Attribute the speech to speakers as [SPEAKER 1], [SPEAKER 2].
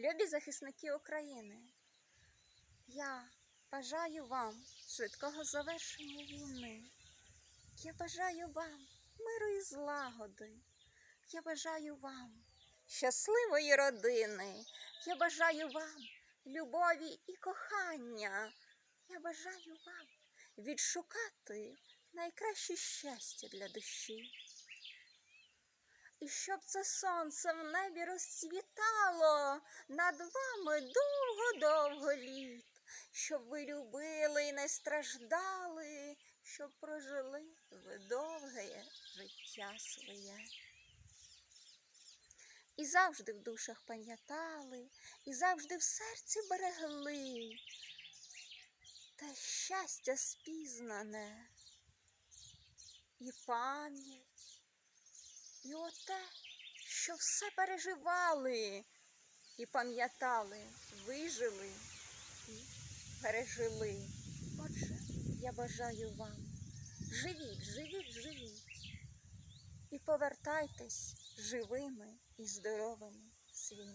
[SPEAKER 1] любі захисники України, я бажаю вам швидкого завершення війни. Я бажаю вам миру і злагоди. Я бажаю вам щасливої родини. Я бажаю вам любові і кохання. Я бажаю вам відшукати найкраще щастя для душі. І щоб це сонце в небі розцвітало над вами довго-довго літ, щоб ви любили і не страждали, щоб прожили ви довге життя своє. І завжди в душах пам'ятали, і завжди в серці берегли те щастя спізнане, і пам'ять, і оте, що все переживали і пам'ятали, вижили і пережили. Отже, я бажаю вам, живіть, живіть, живіть і повертайтесь живими і здоровими війни.